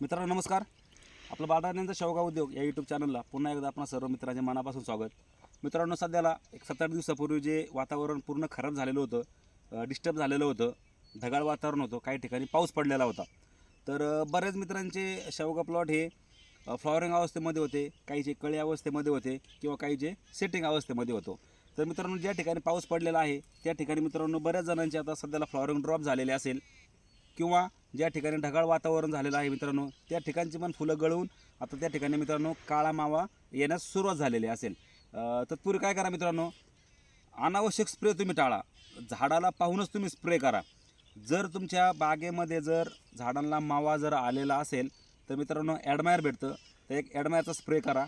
मित्रांनो नमस्कार. आपलं बाळराजांचा शेवगाव उद्योग या यूट्यूब चॅनलला पुन्हा एकदा आपण सर्व मित्रांच्या मनापासून स्वागत. मित्रांनो सध्याला एक सात आठ दिवसापूर्वी जे वातावरण पूर्ण खराब झालेलं होतं डिस्टर्ब झालेलं होतं ढगाळ वातावरण होतं काही ठिकाणी पाऊस पडलेला होता. तर बऱ्याच मित्रांचे शेवगा प्लॉट हे फ्लॉवरिंग अवस्थेमध्ये होते काही जे कळी अवस्थेमध्ये होते किंवा काही जे सेटिंग अवस्थेमध्ये होतो. तर मित्रांनो ज्या ठिकाणी पाऊस पडलेला आहे त्या ठिकाणी मित्रांनो बऱ्याच जणांचे आता सध्याला फ्लॉवरिंग ड्रॉप झालेले असेल किंवा ज्या ठिकाणी ढगाळ वातावरण झालेलं आहे मित्रांनो त्या ठिकाणची पण फुलं गळून आता त्या ठिकाणी मित्रांनो काळा मावा येण्यास सुरुवात झालेली असेल. तत्पूर्वी काय करा मित्रांनो अनावश्यक स्प्रे तुम्ही टाळा. झाडाला पाहूनच तुम्ही स्प्रे करा. जर तुमच्या बागेमध्ये जर झाडांना मावा जर आलेला असेल तर मित्रांनो ॲडमायर भेटतं. तर एक ॲडमायरचा स्प्रे करा.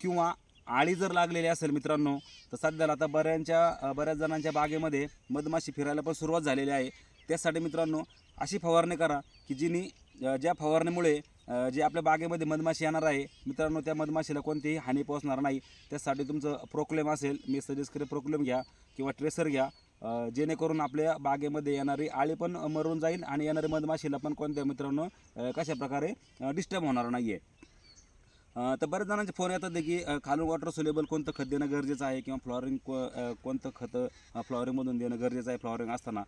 किंवा आळी जर लागलेली असेल मित्रांनो तर सध्याला आता बऱ्यांच्या बऱ्याच जणांच्या बागेमध्ये मधमाशी फिरायला पण सुरुवात झालेली आहे. त्यासाठी मित्रांनो अशी फवारणी करा की जिनी ज्या फवारणीमुळे जे आपल्या बागेमध्ये मधमाशी येणार आहे मित्रांनो त्या मधमाशीला कोणतीही हानी पोहोचणार नाही. त्यासाठी तुमचं प्रोक्लेम असेल मी सजेस्ट करेन प्रोक्लेम घ्या किंवा ट्रेसर घ्या जेणेकरून आपल्या बागेमध्ये येणारी आळी पण मरून जाईल आणि येणारी मधमाशीला पण कोणत्या मित्रांनो कशाप्रकारे कशा प्रकारे डिस्टर्ब होणार नाही आहे तर बऱ्याच जणांचे फोन येतात की खालून वॉटर सोलेबल कोणतं खत देणं गरजेचं आहे किंवा फ्लॉवरिंग को कोणतं खतं फ्लॉवरिंगमधून देणं गरजेचं आहे फ्लॉवरिंग असताना.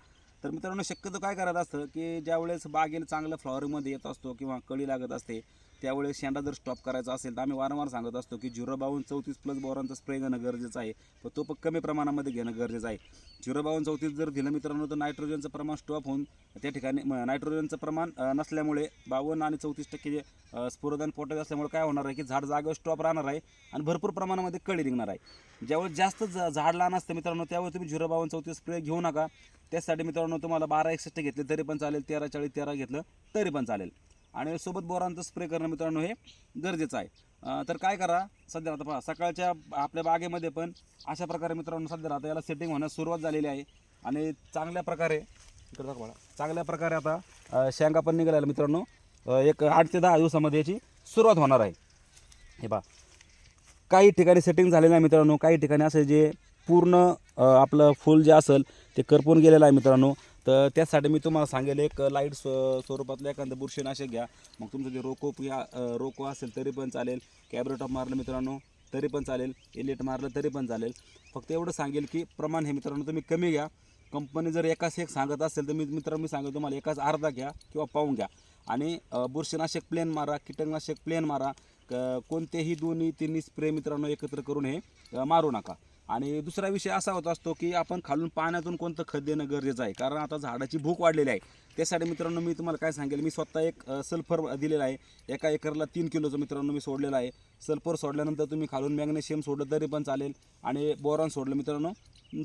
तर मित्रांनो शक्यतो काय करायचं असतं की ज्यावेळेस बागेला चांगलं फ्लॉवरिंगमध्ये येत असतो किंवा कळी लागत असते त्यावेळेस शेंडा जर स्टॉप करायचा असेल तर आम्ही वारंवार सांगत असतो की झिरो बावन्न चौतीस प्लस बोरांचा स्प्रे घेणं गरजेचं आहे. पण तो पण कमी प्रमाणामध्ये घेणं गरजेचं आहे. झिरो बावन्न चौतीस जर दिलं मित्रांनो तर नायट्रोजनचं प्रमाण स्टॉप होऊन त्या ठिकाणी नायट्रोजनचं प्रमाण नसल्यामुळे बावन्न आणि चौतीस टक्के जे अ, स्फुरदान पोटॅश असल्यामुळे काय होणार आहे की झाड जागेवर स्टॉप राहणार आहे आणि भरपूर प्रमाणामध्ये कळी निघणार आहे. ज्यावेळेस जास्त झाड लहान असतं मित्रांनो त्यावेळेस तुम्ही झिरो बावन्न चौतीस स्प्रे घेऊ नका. त्यासाठी मित्रांनो तुम्हाला बारा एकसष्ट घेतले तरी पण चालेल तेरा चाळीस तेरा घेतलं तरी पण चालेल. आणि सोबत बोरांचं स्प्रे करणं मित्रांनो हे गरजेचं आहे. तर काय करा सध्या आता पहा सकाळच्या आपल्या बागेमध्ये पण अशा प्रकारे मित्रांनो सध्या आता याला सेटिंग होण्यास सुरुवात झालेली आहे. आणि चांगल्या प्रकारे इकडे दाखवा चांगल्या प्रकारे आता शेंगा पण निघाल्या मित्रांनो. एक आठ ते दहा दिवसामध्ये याची सुरुवात होणार आहे. हे पहा काही ठिकाणी सेटिंग झालेलं आहे मित्रांनो काही ठिकाणी असं जे पूर्ण आपलं फुल जे असेल ते करपून गेलेलं आहे मित्रांनो. तर त्यासाठी मी तुम्हाला सांगेल एक लाइट स्व स्वरूपातलं एखादं बुरशीनाशक घ्या. मग तुमचं जे रोको या रोको असेल तरी पण चालेल. कॅबरेटॉप मारलं मित्रांनो तरी पण चालेल. एलिट मारलं तरी पण चालेल. फक्त एवढं सांगेल की प्रमाण हे मित्रांनो तुम्ही कमी घ्या. कंपनी जर एकाच एक सांगत असेल तर मी मित्रांनो मी सांगेल तुम्हाला एकाच अर्धा घ्या किंवा पाऊन घ्या. आणि बुरशीनाशक प्लेन मारा कीटकनाशक प्लेन मारा. क- कोणतेही दोन्ही तिन्ही स्प्रे मित्रांनो एकत्र करून हे मारू नका. आणि दुसरा विषय असा होत असतो की आपण खालून पाण्यातून कोणतं खत देणं गरजेचं आहे? कारण आता झाडाची भूक वाढलेली आहे. त्यासाठी मित्रांनो मी तुम्हाला काय सांगेल मी स्वतः एक सल्फर दिलेला आहे. एका एकरला तीन किलोचं मित्रांनो मी सोडलेलं आहे. सल्फर सोडल्यानंतर तुम्ही खालून मॅग्नेशियम सोडलं तरी पण चालेल आणि बोरॉन सोडलं मित्रांनो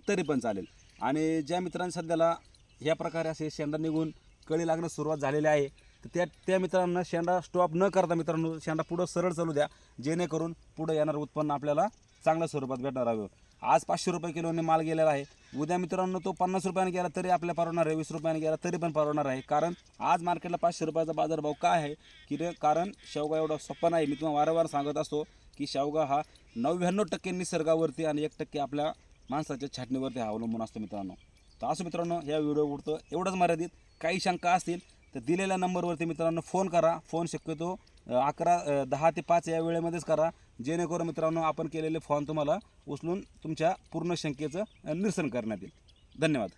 तरी पण चालेल. आणि ज्या मित्रांनी सध्याला ह्या प्रकारे असे शेंडा निघून कळी लागणं सुरुवात झालेली आहे तर त्या त्या मित्रांना शेंडा स्टॉप न करता मित्रांनो शेंडा पुढं सरळ चालू द्या. जेणेकरून पुढं येणारं उत्पन्न आपल्याला चांगल्या स्वरूपात भेटणार आहे. आज पाचशे रुपये किलोने माल गेलेला आहे. उद्या मित्रांनो तो पन्नास रुपयाने गेला तरी आपल्या परवडणार आहे वीस रुपयाने गेला तरी पण परवडणार आहे. कारण आज मार्केटला पाचशे रुपयाचा बाजारभाव काय आहे? की रे कारण शेवगा एवढा सोपा नाही. मी तुम्हाला वारंवार सांगत असतो की शेवगा हा नव्याण्णव टक्के निसर्गावरती आणि एक टक्के आपल्या माणसाच्या छाटणीवरती हा अवलंबून असतो मित्रांनो. तर असं मित्रांनो या व्हिडिओ उडतं एवढंच मर्यादित. काही शंका असतील तर दिलेल्या नंबरवरती मित्रांनो फोन करा. फोन शक्यतो अकरा दहा ते पाच या वेळेमध्येच करा. जेणेकरून मित्रांनो आपण केलेले फॉर्म तुम्हाला उचलून तुमच्या पूर्ण शंकेचं निरसन करण्यात येईल. धन्यवाद.